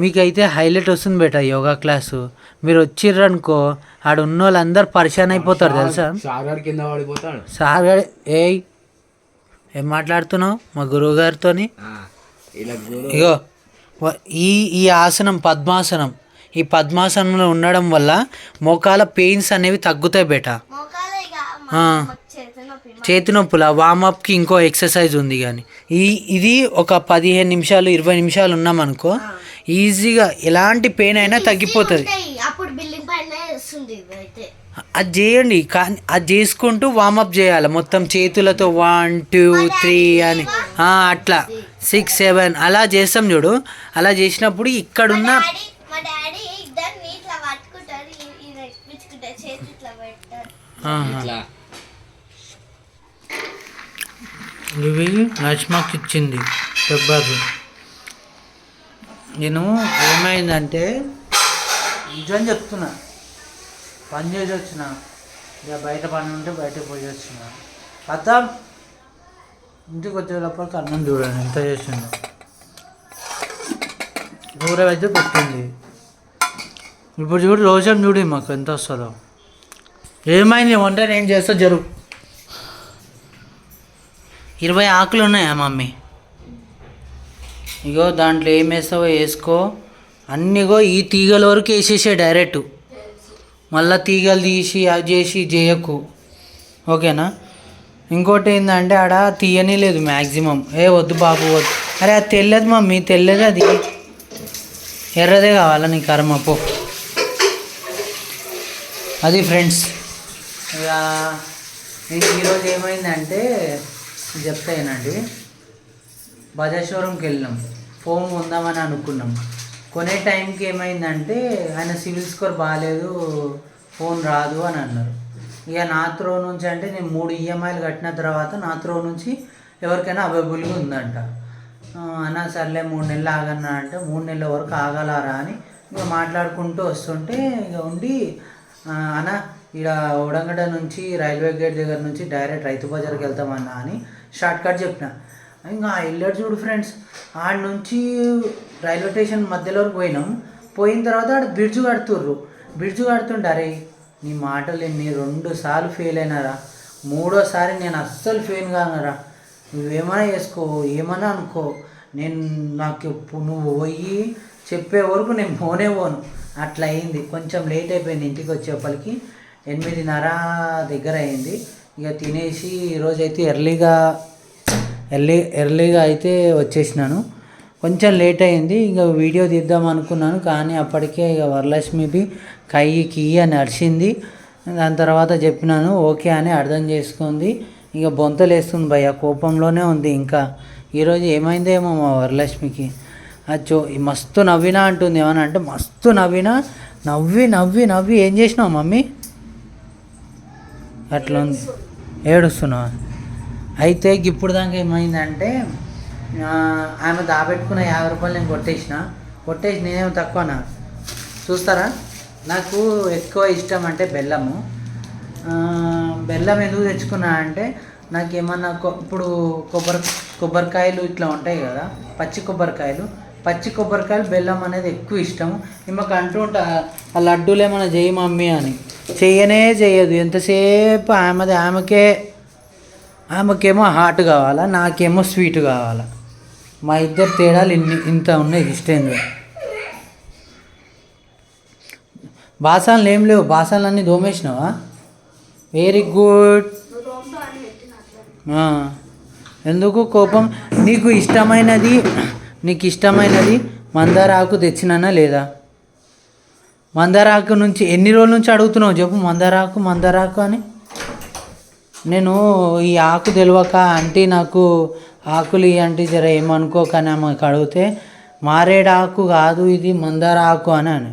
మీకైతే హైలైట్ వస్తుంది బేట యోగా క్లాసు. మీరు వచ్చిర్రు అనుకో ఆడ ఉన్న వాళ్ళందరూ పరిశాన్ అయిపోతారు తెలుసా? షాగాడు కింద పడిపోతాడు సార్ గారు ఏయ్ ఏం మాట్లాడుతున్నావు? మా గురువు గారితోని. ఆ, ఇలా చూడు ఇగో ఈ ఈ ఆసనం పద్మాసనం. ఈ పద్మాసనంలో ఉండడం వల్ల మోకాల పెయిన్స్ అనేవి తగ్గుతాయి బేట. చేతి నొప్పి చేతి నొప్పుల వామప్కి ఇంకో ఎక్సర్సైజ్ ఉంది కానీ ఈ ఇది ఒక పదిహేను నిమిషాలు ఇరవై నిమిషాలు ఉన్నామనుకో ఈజీగా ఎలాంటి పెయిన్ అయినా తగ్గిపోతుంది. అది చేయండి కానీ అది చేసుకుంటూ వామప్ చేయాలి. మొత్తం చేతులతో వన్ టూ త్రీ అని. అట్లా. సిక్స్ సెవెన్ అలా చేస్తాం చూడు. అలా చేసినప్పుడు ఇక్కడున్న ఇట్లా పట్టుకుంటారు ఈ- ఈ ఎక్కించుకుంటారు చేతి ఇట్లా పెడతారు ఆహా. ఇట్లా ఇవి లక్ష్మకి ఇచ్చింది పెబ్బర్లు. నేను ఏమైందంటే నిజం చెప్తున్నా. పని చేసి వచ్చిన ఇక బయట పని ఉంటే బయటకు పోయి వచ్చిన అత్త ఇంటికి వచ్చేటప్పటికి అన్నం చూడండి ఎంత చేసిందో కూర అయితే పెట్టింది. ఇప్పుడు చూడు రోజం చూడు మాకు ఎంత వస్తుందో. ఏమైంది? వంట నేను చేస్తా? జరుగు. ఇరవై ఆకులు ఉన్నాయా మమ్మీ? ఇగో దాంట్లో ఏం వేస్తావో వేసుకో. అన్నిగో ఈ తీగల వరకు వేసేసే డైరెక్ట్ మళ్ళీ తీగలు తీసి అది చేసి చేయకు. ఓకేనా? ఇంకోటి ఏంటంటే ఆడ తీయని లేదు మ్యాక్సిమం ఏ వద్దు బాబు వద్దు. అరే అది తెలియదు మమ్మీ తెల్లది అది. ఎర్రదే కావాలా నీ కర్మ? పో. అది ఫ్రెండ్స్ ఇక ఈరోజు ఏమైందంటే చెప్తాయినండి. బజాజ్ షోరూమ్కి వెళ్ళినాం. ఫోన్ కొందామని అనుకున్నాం. కొనే టైంకి ఏమైందంటే ఆయన సివిల్ స్కోర్ బాగాలేదు ఫోన్ రాదు అని అన్నారు. ఇక నా త్రో నుంచి అంటే నేను మూడు ఈఎంఐలు కట్టిన తర్వాత నా త్రో నుంచి ఎవరికైనా అవైలబుల్గా ఉందంట. అన్నా సర్లే మూడు నెలలు ఆగన్నా అంటే మూడు నెలల వరకు ఆగలారా అని ఇక మాట్లాడుకుంటూ వస్తుంటే ఇక ఉండి అన్న ఇక్కడ ఉడంగడ నుంచి రైల్వే గేట్ దగ్గర నుంచి డైరెక్ట్ రైతు బజార్కి వెళ్తామన్నా అని షార్ట్ కట్ చెప్పిన. ఇంకా వెళ్ళాడు చూడు ఫ్రెండ్స్ ఆడ నుంచి రైల్వే స్టేషన్ మధ్యలో వరకు పోయినాం. పోయిన తర్వాత ఆడ బ్రిడ్జ్ కడుతుర్రు. బ్రిడ్జ్ కడుతుంటే నీ మాటలు ఎన్ని? రెండు సార్లు ఫెయిల్ అయినారా? మూడోసారి నేను అస్సలు ఫెయిల్ కానరా? నువ్వేమైనా చేసుకో ఏమైనా అనుకో. నేను నాకు ఎప్పు- నువ్వు పోయి చెప్పే వరకు నేను పోనే పోను. అట్లా అయింది కొంచెం లేట్ అయిపోయింది ఇంటికి వచ్చేప్పటికి. ఎనిమిదిన్నర దగ్గర అయింది. ఇక తినేసి ఈరోజైతే ఎర్లీగా ఎర్లీ ఎర్లీగా అయితే వచ్చేసినాను. కొంచెం లేట్ అయింది ఇక వీడియో తీద్దాం అనుకున్నాను కానీ అప్పటికే ఇక వరలక్ష్మిది కయ్యికి అని అరిచింది. దాని తర్వాత చెప్పినాను ఓకే అని అర్థం చేసుకుంది. ఇక బొంతలు వేస్తుంది భయ్య కోపంలోనే ఉంది ఇంకా. ఈరోజు ఏమైందేమో మా వరలక్ష్మికి. అచ్చో మస్తు నవ్వినా అంటుంది ఏమన్నా అంటే మస్తు నవ్వినా నవ్వి నవ్వి నవ్వి ఏం చేసినావు మమ్మీ? అట్లా ఉంది ఏడుస్తున్నావా? అయితే ఇప్పుడు దాకా ఏమైందంటే ఆమె దాబెట్టుకున్న యాభై రూపాయలు నేను కొట్టేసిన. కొట్టేసి నేనేమో తక్కువనా? చూస్తారా? నాకు ఎక్కువ ఇష్టం అంటే బెల్లము. బెల్లం ఎందుకు తెచ్చుకున్నా అంటే నాకు ఏమన్నా ఇప్పుడు కొబ్బరి కొబ్బరికాయలు ఇట్లా ఉంటాయి కదా పచ్చి కొబ్బరికాయలు. పచ్చి కొబ్బరికాయలు బెల్లం అనేది ఎక్కువ ఇష్టం. ఈమెకు అంటూ ఉంటా ఆ లడ్డూలు ఏమైనా చేయి మమ్మీ అని. చేయనే చేయదు ఎంతసేపు ఆమెది ఆమెకే ఆమెకేమో హాట్ కావాలా నాకేమో స్వీట్ కావాలా. మా ఇద్దరు తేడాలు ఇన్ని ఇంత ఉన్నాయి ఇష్టంగా బాసాలు ఏం లేవు. బాసాలన్నీ దోమేసినావా? వెరీ గుడ్ ఎందుకు కోపం? నీకు ఇష్టమైనది నీకు ఇష్టమైనది మందార ఆకు తెచ్చినానా లేదా? మందారాకు నుంచి ఎన్ని రోజుల నుంచి అడుగుతున్నావు చెప్పు? మందారాకు ఆకు ఆకు అని. నేను ఈ ఆకు తెలియక అంటే నాకు ఆకులు అంటే జర ఏమనుకోకని ఆమెకు అడిగితే మారేడు ఆకు కాదు ఇది మందార ఆకు అని అని.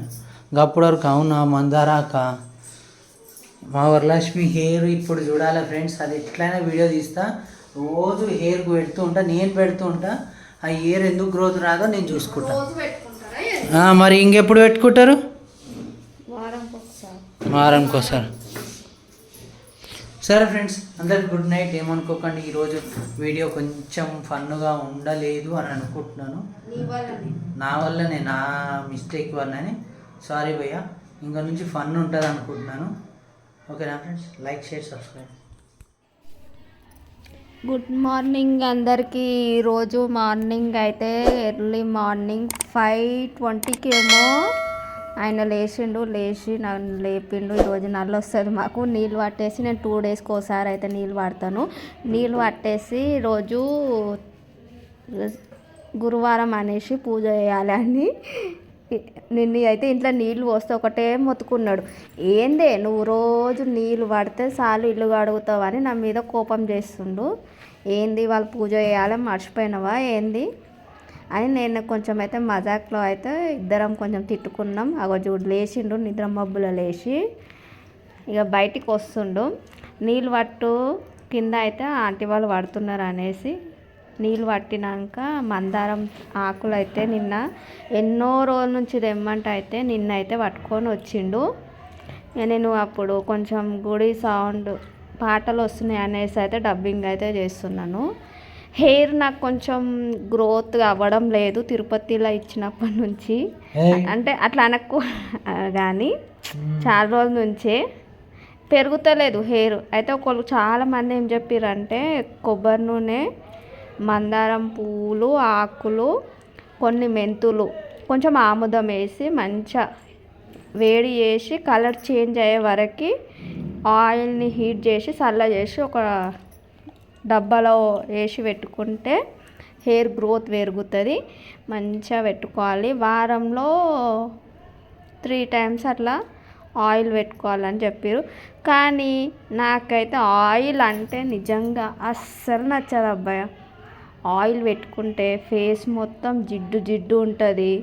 గప్పుడు వరకు అవునా మందారాక? మా వరలక్ష్మి హెయిర్ ఇప్పుడు చూడాలి ఫ్రెండ్స్ అది ఎట్లయినా వీడియో తీస్తా. రోజు హెయిర్కు పెడుతూ ఉంటా నేను పెడుతూ ఉంటా. ఆ హెయిర్ ఎందుకు గ్రోత్ రాదో నేను చూసుకుంటా. ఆ, మరి ఇంకెప్పుడు పెట్టుకుంటారు? వారంకి ఒకసారి వారానికి ఒకసారి సరే ఫ్రెండ్స్ అందరికి గుడ్ నైట్ ఏమనుకోకండి ఈరోజు వీడియో కొంచెం ఫన్గా ఉండలేదు అని అనుకుంటున్నాను. నా వల్లనే. నా మిస్టేక్ వల్లనే. సారీ భయ్య ఇంకా నుంచి ఫన్ ఉంటుంది అనుకుంటున్నాను ఓకేనా friends like share subscribe good morning అందరికీ. ఈరోజు మార్నింగ్ అయితే ఎర్లీ మార్నింగ్ ఫైవ్ ట్వంటీకి ఏమో ఆయన లేచిండు లేచి నన్ను లేపిండు. ఈరోజు నల్ల వస్తుంది మాకు. నీళ్ళు పట్టేసి నేను టూ డేస్కి ఒకసారి అయితే నీళ్ళు పడతాను నీళ్ళు పట్టేసి రోజు గురువారం అనేసి పూజ చేయాలని నిన్ను అయితే ఇంట్లో నీళ్ళు పోస్తే ఒకటే మొత్తుకున్నాడు. ఏందే నువ్వు రోజు నీళ్ళు పడితే చాలు ఇల్లు కడుగుతావని నా మీద కోపం చేస్తుండు. ఏంది వాళ్ళు పూజ చేయాలి మర్చిపోయినవా? ఏంది? అని నేను కొంచెం అయితే మజాక్లో అయితే ఇద్దరం కొంచెం తిట్టుకున్నాం. అగో చూడు లేచిండు నిద్ర మబ్బులో లేచి ఇక బయటికి వస్తుండు. నీళ్ళు పట్టు కింద అయితే ఆంటీ వాళ్ళు పడుతున్నారు అనేసి నీళ్ళు పట్టినాక మందారం ఆకులు అయితే నిన్న ఎన్నో రోజుల నుంచి తెమ్మంటే అయితే నిన్న అయితే పట్టుకొని వచ్చిండు. నేను అప్పుడు కొంచెం గుడి సౌండ్ పాటలు వస్తున్నాయి అనేసి అయితే డబ్బింగ్ అయితే చేస్తున్నాను. హెయిర్ నాకు కొంచెం గ్రోత్ అవ్వడం లేదు తిరుపతిలో ఇచ్చినప్పటి నుంచి. అంటే అట్లా అనకు కానీ చాలా రోజుల నుంచే పెరుగుతలేదు హెయిర్. అయితే ఒకళ్ళు చాలా మంది ఏం చెప్పారంటే కొబ్బరి నూనె మందారం పువ్వులు ఆకులు కొన్ని మెంతులు. కొంచెం ఆముదం వేసి మంచిగా వేడి చేసి కలర్ చేంజ్ అయ్యే వరకు ఆయిల్ని హీట్ చేసి చల్ల చేసి ఒక డబ్బాలో వేసి పెట్టుకుంటే హెయిర్ గ్రోత్ పెరుగుతుంది. మంచిగా పెట్టుకోవాలి. వారంలో త్రీ టైమ్స్ అట్లా ఆయిల్ పెట్టుకోవాలని చెప్పారు కానీ నాకైతే ఆయిల్ అంటే నిజంగా అస్సలు నచ్చదు అబ్బాయి ఆయిల్ పెట్టుకుంటే ఫేస్ మొత్తం జిడ్డు జిడ్డు ఉంటుంది.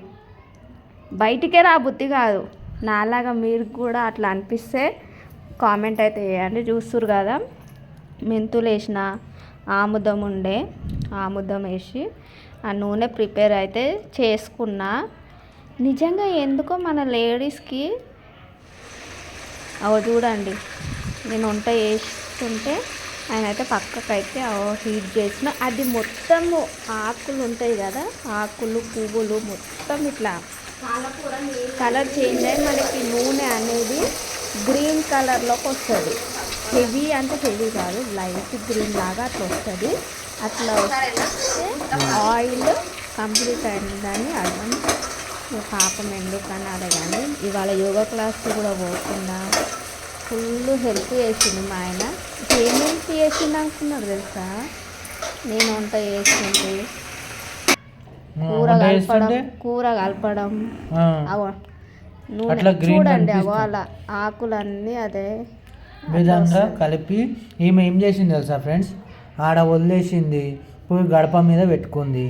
బయటికే రా బుద్ధి కాదు. నాలాగా మీరు కూడా అట్లా అనిపిస్తే కామెంట్ అయితే చేయండి. చూస్తురు కదా మెంతులు వేసిన ఆముదం ఉండే ఆముదం వేసి ఆ నూనె ప్రిపేర్ అయితే చేసుకున్నా. నిజంగా ఎందుకో మన లేడీస్కి అవి చూడండి నేను వంట చేస్తుంటే ఆయన అయితే పక్కకైతే హీట్ చేసిన. అది మొత్తము ఆకులు ఉంటాయి కదా ఆకులు పువ్వులు మొత్తం ఇట్లా కలర్ చేంజ్ అయ్యి మనకి నూనె అనేది గ్రీన్ కలర్లోకి వస్తుంది. హెవీ అంటే హెవీ కాదు లైట్ గ్రీన్ లాగా అట్లా వస్తుంది. అట్లా వస్తే ఆయిల్ కంప్లీట్ అయిందని అర్థం. పాపం ఎందుకని అదే కానీ ఇవాళ యోగా క్లాస్కి కూడా పోకుండా ఫుల్ హెల్ప్ చేసింది మా ఆయన. ఏం హెల్ప్ చేసింది అనుకున్నారు తెలుసా? నేను వంట చేస్తుంటే కూర కలపడం? కూర కలపడం అవో నూనె చూడండి అవో. అలా ఆకులన్నీ అదే. విధంగా కలిపి ఈమె ఏం చేసింది తెలుసా ఫ్రెండ్స్? ఆడ వదిలేసింది. పోయి గడప మీద పెట్టుకుంది.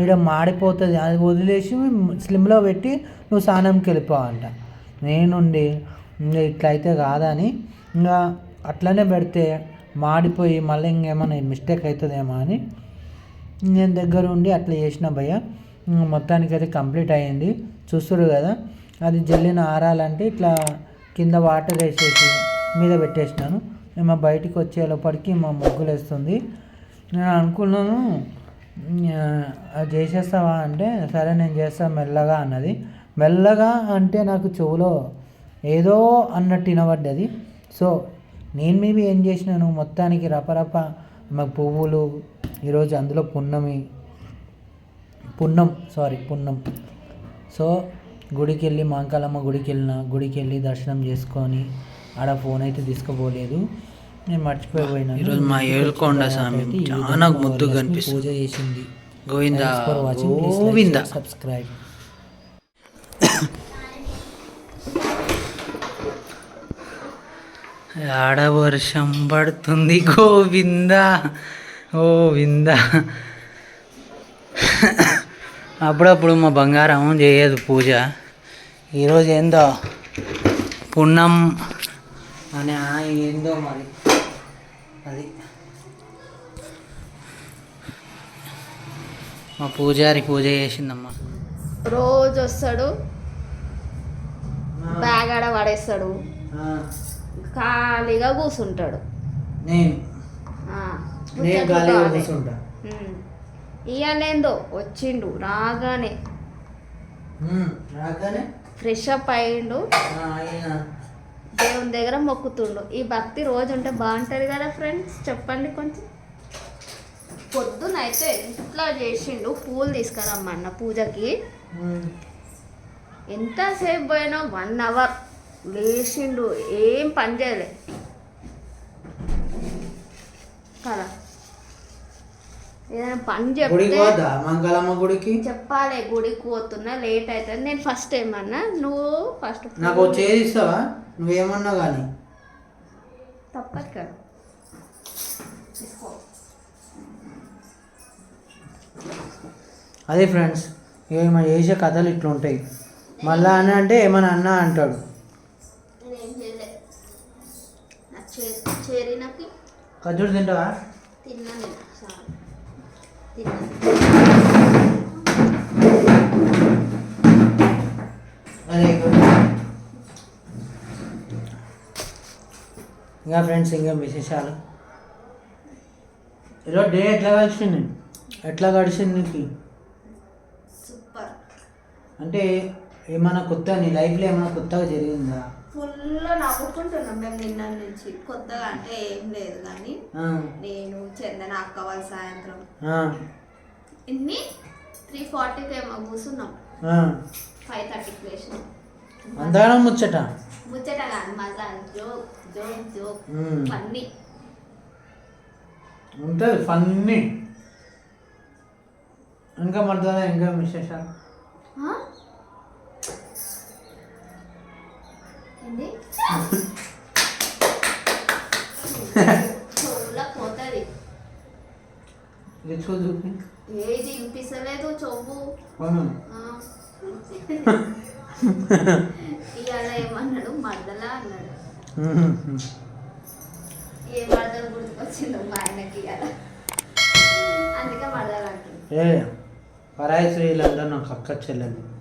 ఈడ మాడిపోతుంది. అది వదిలేసి స్లిమ్లో పెట్టి నువ్వు స్నానంకి వెళ్ళిపోవంట నేనుండి ఇట్లయితే కాదని ఇంకా అట్లనే పెడితే మాడిపోయి మళ్ళీ ఇంకేమైనా మిస్టేక్ అవుతుందేమో అని నేను దగ్గర ఉండి అట్లా చేసిన భయ్య. మొత్తానికి అయితే కంప్లీట్ అయ్యింది. చూస్తురు కదా అది జల్లిన ఆరాలంటే ఇట్లా కింద వాటర్ వేసేసి మీద పెట్టేసినాను. మా బయటికి వచ్చే లోపలికి మా ముగ్గులు వేస్తుంది నేను అనుకున్నాను అది చేసేస్తావా అంటే సరే నేను చేస్తాను మెల్లగా అన్నది. మెల్లగా అంటే నాకు చెవులో ఏదో అన్నట్టు వినబడ్డది. సో నేను మేబీ ఏం చేసినాను మొత్తానికి రపరప మాకు పువ్వులు ఈరోజు అందులో పున్నమి పున్నం సారీ పున్నం. సో గుడికి వెళ్ళి మాంకాలమ్మ గుడికి వెళ్ళిన గుడికి వెళ్ళి దర్శనం చేసుకొని ఆడ ఫోన్ అయితే తీసుకుపోలేదు. నేను మర్చిపోయిపోయినా ఈరోజు మా ఏడుకొండ స్వామి చాలా ముద్దుగా కనిపిస్తుంది. పూజ చేసింది. గోవిందా గోవిందా. సబ్స్క్రైబ్ ఆడ వర్షం పడుతుంది గోవిందా గోవిందా. అప్పుడప్పుడు మా బంగారం చేయదు పూజ. ఈరోజు ఏందో? పున్నం అని ఏందో మరి? అది. మా పూజారి పూజ చేసిందమ్మా. రోజు వస్తాడు బ్యాగ్ ఆడ పడేస్తాడు. ఖాళీగా కూర్చుంటాడు నేను. కూర్చుంటా. ఇయ్యాలేందో వచ్చిండు రాగానే. రాగానే? ఫ్రెష్ అప్ అయ్యిండు దేవుని దగ్గర మొక్కుతుండు. ఈ భక్తి రోజు ఉంటే బాగుంటుంది కదా ఫ్రెండ్స్? చెప్పండి కొంచెం. పొద్దునైతే ఇంట్లో చేసిండు? పూలు తీసుకురమ్మన్న పూజకి. ఎంతసేపు పోయినా వన్ అవర్. లేచిండు ఏం పని చేయలే. కదా? ఏదైనా పని చెప్తే మంగళమ్మ గుడికి? చెప్పాలి గుడికి పోతున్నా లేట్ అవుతుంది. నేను ఫస్ట్ ఏమన్నా? నువ్వు ఫస్ట్ నాకు ఇస్తావా నువ్వేమన్నా కానీ తప్పదు కదా. అదే ఫ్రెండ్స్ ఏమైనా చేసే కథలు ఇట్లా ఉంటాయి మళ్ళా అని అంటే ఏమైనా అన్నా అంటాడు. ఖర్జూరు తింటావా? అదే ఇంకా ఫ్రెండ్స్ ఇంకా విశేషాలు? ఈరోజు డే ఎట్లా గడిచింది? ఎట్లా గడిచింది నీకు? సూపర్. అంటే ఏమైనా కొత్త నీ లైఫ్లో ఏమైనా కొత్తగా జరిగిందా? ఫుల్ నవ్వుకుంటున్నాం మేము నిన్న నుంచి. కొత్తగా అంటే ఏం లేదు కానీ నేను చందన అక్క వాళ్ళ సాయంత్రం. ఇన్ని త్రీ ఫార్టీకి ఏమో కూర్చున్నాం. ఫైవ్ థర్టీకి లేచినాం. అంతగానో ముచ్చట? ముచ్చట కాదు మజా జోక్ జోక్ జోక్. ఫన్నీ. ఉంటుంది ఫన్నీ. ఇంకా మధ్యలో ఇంకా విశేషాలు? ఏంది? వినిపిస్తలేదు చెవు. ఆ. ఇవాళ ఏమన్నాడు? మరదలా అన్నాడు. ఏ మరదలు గుర్తుకొచ్చిందో మా ఆయనకి ఇవాళ. అందుకే మరదలు అంటుంది. ఏ పరాయి స్త్రీలందరూ నాకు అక్క చెల్లెలు.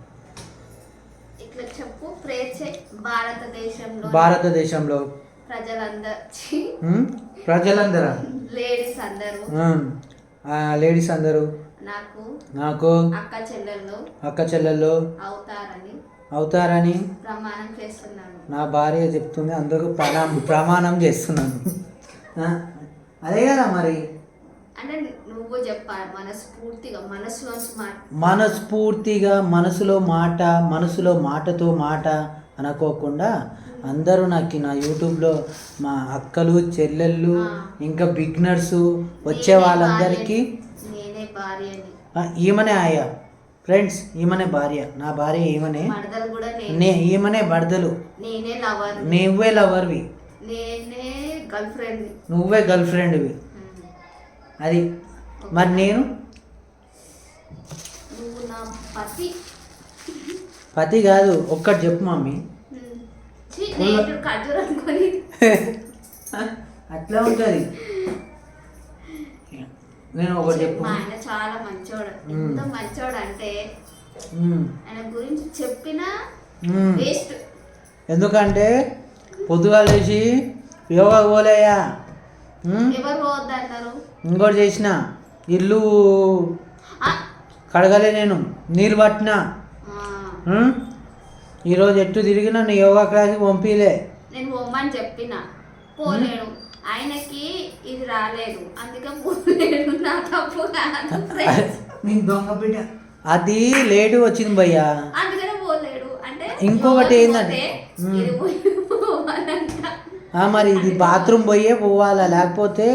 భారతదేశంలో భారతదేశంలో. ప్రజలందరూ. లేడీస్ అందరూ. లేడీస్ అందరూ. నాకు నాకు అక్క చెల్లెళ్ళు అక్క చెల్లెళ్ళు అవుతారని అవుతారని ప్రమాణం చేస్తున్నాను. నా భార్య చెప్తుంది అందరూ ప్రమాణం ప్రమాణం చేస్తున్నాను. అదే కదా మరి. అంటే నువ్వు చెప్పాలి మనస్ఫూర్తిగా మనసులో మాట. మనసులో మాటతో మాట అనుకోకుండా అందరూ నాకు నా యూట్యూబ్లో మా అక్కలు చెల్లెళ్ళు ఇంకా బిగ్నర్స్ వచ్చే వాళ్ళందరికీ నేనే భార్యని. ఆ, ఈమెనే ఆయా. ఫ్రెండ్స్ ఈమెనే భార్య. నా భార్య ఈమెనే. నే ఈమెనే బడదలు నేనే లవర్ నువ్వే లవర్వి. నేనే గర్ల్ ఫ్రెండ్ నువ్వే గర్ల్ ఫ్రెండ్వి. అది. మరి నేను? పతి. కాదు ఒక్కటి చెప్పు మమ్మీ. అట్లా ఉంటుంది. నేను ఒకటి చెప్పు ఆయన చాలా మంచోడు. ఎంత మంచోడు అంటే ఆయన గురించి చెప్పినా. వేస్ట్. ఎందుకంటే పొద్దుగా లేచి యోగా పోలేయా? ఎవరు పోవద్దన్నారు ఇంకోటి చేసిన ఇల్లు కడగలే నేను నీళ్ళు పట్టినా. ఈరోజు ఎట్టు తిరిగి నన్ను యోగా క్లాస్కి పంపిలే. నేను పొమ్మని చెప్పిన. పోలేడు ఆయనకి ఇది రాలేదు. అందుకే పోలేడు నా తప్పు కాదు friends. నేను దొంగ బిడ్డ. అది లేటు వచ్చింది భయ్యా. అందుకనే పోలేడు. అంటే ఇంకొకటి ఆ, మరి ఇది బాత్రూమ్ పోయే పోవాలా? లేకపోతే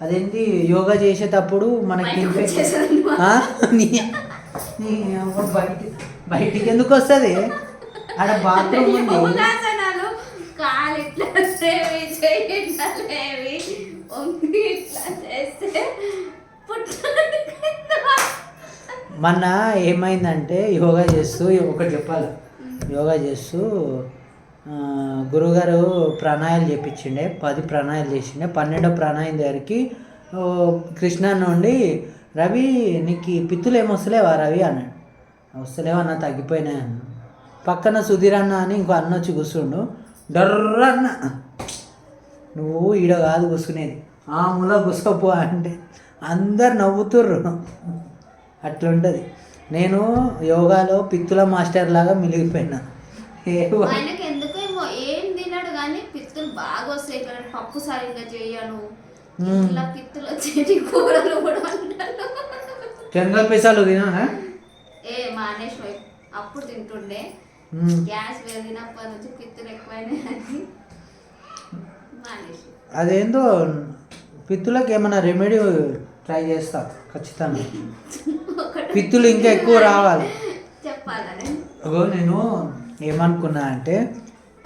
అదేంటి? యోగా చేసేటప్పుడు మనకి బయట బయటికి ఎందుకు వస్తుంది? ఆడ బాత్రూమ్ ఉంది. మొన్న ఏమైందంటే యోగా చేస్తూ ఒకటి చెప్పాలి. యోగా చేస్తూ గురువుగారు గురుగారు ప్రాణాయాలు చేపించిండే. పది ప్రాణాయాలు చేసిండే. పన్నెండో ప్రాణాయం దగ్గరికి ఓ కృష్ణ నుండి రవి నీకు పిత్తులు ఏమొస్తలేవా రవి? అన్నాడు. వస్తలేవా అన్న తగ్గిపోయినాయి అన్న. పక్కన సుధీర్ అన్న అని ఇంకో అన్న వచ్చి కూర్చుండు. డర్ర అన్న. నువ్వు ఈడ కాదు కూసుకునేది. ఆ మూల కూసోపో అంటే అందరు నవ్వుతుర్రు. అట్లుంటుంది. నేను యోగాలో పిత్తుల మాస్టర్ లాగా మిలిగిపోయినా. ఏ పిత్తులు బాగా వస్తాయి ఇక్కడ పప్పు సరిగ్గా చేయను. ఇట్లా పిత్తులు వచ్చేటి కూరలు కూడా అంటాను శనగ పిసాలు తినా ఏ మానేష్ అప్పుడు తింటుండే. గ్యాస్ పెరిగినప్పటి నుంచి పిత్తులు ఎక్కువైనాయి మానేష్ అదేందో పిత్తులకు ఏమైనా రెమెడీ ట్రై చేస్తా ఖచ్చితంగా. పిత్తులు ఇంకా ఎక్కువ రావాలి. చెప్పాలని నేను ఏమనుకున్నా అంటే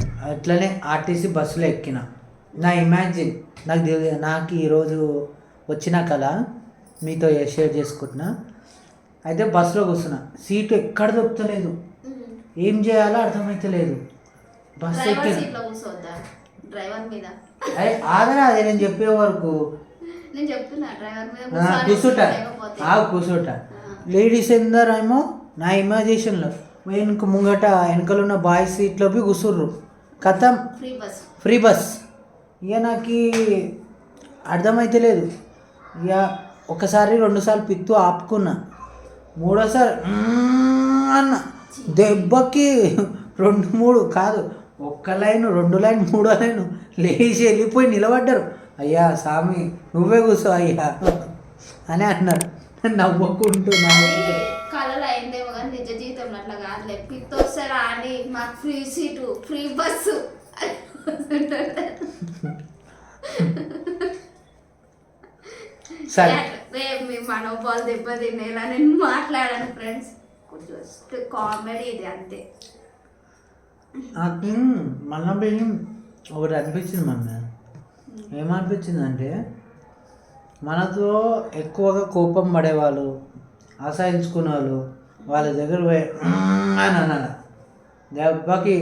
అట్లనే ఆర్టీసీ బస్సులో ఎక్కిన. నా ఇమాజిన్ నాకు నాకు ఈరోజు వచ్చిన కళ మీతో షేర్ చేసుకుంటున్నా. అయితే బస్సులో కూర్చున్నా. సీటు ఎక్కడ దొరుకుతలేదు. ఏం చేయాలో అర్థమైతలేదు. బస్సు ఎక్కిన డ్రైవర్ మీద. అరే ఆగరా అదే నేను చెప్పే వరకు. నేను చెప్తున్నా డ్రైవర్ మీద ఆ, కూర్చుంట. కూర్చుంట. లేడీస్ ఎందరేమో నా ఇమాజినేషన్లో. వెనుక ముంగట వెనకలు ఉన్న బాయ్స్ సీట్లో పోయి కూర్చుర్రు. కథం. ఫ్రీ బస్ ఫ్రీ బస్ ఇక నాకు అర్థమైతే లేదు. ఇక ఒకసారి రెండుసార్లు పిత్తు ఆపుకున్నా. మూడోసారి అన్న. దెబ్బకి రెండు మూడు కాదు. ఒక్క లైన్ రెండు లైన్ మూడో లైన్. లేచి వెళ్ళిపోయి నిలబడ్డారు. అయ్యా స్వామి నువ్వే కూర్చో అయ్యా. అని అన్నారు. నవ్వుకుంటూ నవ్వుకుంటూ కళలో అయిందేమో కానీ నిజ జీవితంలో అట్లా కాదులే పిత్ వస్తారా అని మాకు ఫ్రీ సీటు ఫ్రీ బస్సు. సరే. మీ మనోభావాలు దెబ్బతినేలా నేను మాట్లాడాను ఫ్రెండ్స్ జస్ట్ కామెడీ ఇది అంతే. నాకు మళ్ళీ పోయి ఒకటి అనిపించింది మన ఏమనిపించింది అంటే మనతో ఎక్కువగా కోపం పడేవాళ్ళు అసహించుకునే వాళ్ళు వాళ్ళ దగ్గర పోయి అని అనాలి దెబ్బకి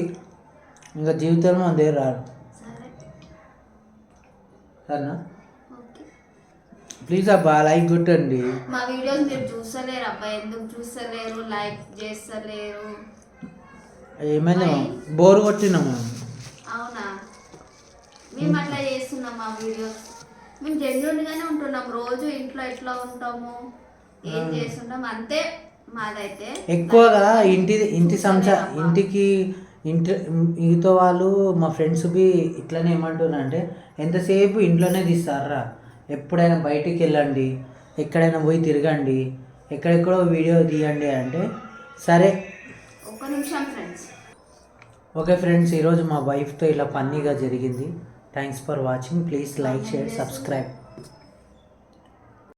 ఇంకా జీవితంలో మన దగ్గర రాడు. సరే సరేనా? ఓకే. ప్లీజ్ అబ్బా లైక్ కొట్టండి. మా వీడియోస్ మీరు చూస్తలేరు అబ్బాయి ఎందుకు చూస్తలేరు లైక్ చేస్తలేరు? ఏమైంది బోర్ కొట్టినాము అవునా? మేము అట్లా చేస్తున్నాం మా వీడియోస్. మేము జెన్యున్ గానే ఉంటున్నాం రోజు ఇంట్లో ఎట్లా ఉంటాము ఏం చేస్తుంటాం అంతే. మాదైతే ఎక్కువగా ఇంటి ఇంటి సంస ఇంటికి ఇంటి మిగతా వాళ్ళు మా ఫ్రెండ్స్ బి ఇట్లనే ఏమంటున్నా అంటే ఎంతసేపు ఇంట్లోనే తీస్తారా ఎప్పుడైనా బయటికి వెళ్ళండి ఎక్కడైనా పోయి తిరగండి ఎక్కడెక్కడో వీడియో తీయండి అంటే సరే. ఒక్క నిమిషం ఫ్రెండ్స్. ఓకే ఫ్రెండ్స్ ఈరోజు మా వైఫ్తో ఇలా ఫన్నీగా జరిగింది. Thanks for watching. Please like share subscribe.